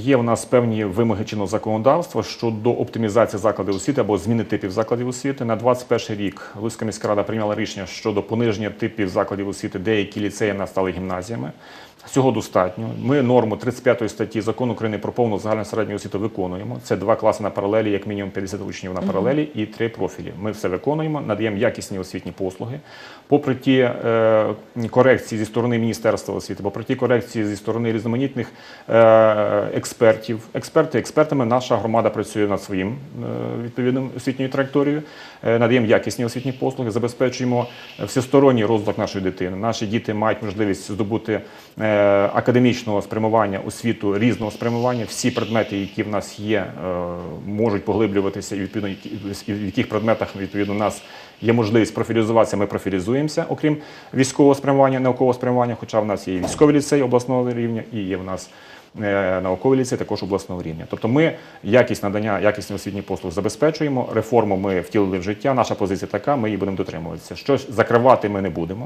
Є у нас певні вимоги чинного законодавства щодо оптимізації закладів освіти або зміни типів закладів освіти. На 21 рік Луцька міська рада прийняла рішення щодо пониження типів закладів освіти. Деякі ліцеї настали гімназіями. Цього достатньо. Ми норму 35 статті закону України про повну загальну середню освіту виконуємо. Це два класи на паралелі, як мінімум 50 учнів на паралелі і три профілі. Ми все виконуємо, надаємо якісні освітні послуги. Попри ті е, корекції зі сторони Міністерства освіти, попри ті корекції зі сторони різноманітних е, експертів. Експерти експертами наша громада працює над своїм е, відповідним освітньою траєкторією. Е, надаємо якісні освітні послуги, забезпечуємо всесторонній розвиток нашої дитини. Наші діти мають можливість здобути е, академічного спрямування, освіту різного спрямування. Всі предмети, які в нас є, е, можуть поглиблюватися, і відповідно в яких предметах відповідно у нас є можливість профілізуватися. Ми профілізуємося, окрім військового спрямування, наукового спрямування. Хоча в нас є і військовий ліцей обласного рівня, і є в нас е, науковий ліцей також обласного рівня. Тобто ми якість надання, якісні освітні послуг забезпечуємо. Реформу ми втілили в життя. Наша позиція така, ми її будемо дотримуватися. Щось закривати ми не будемо.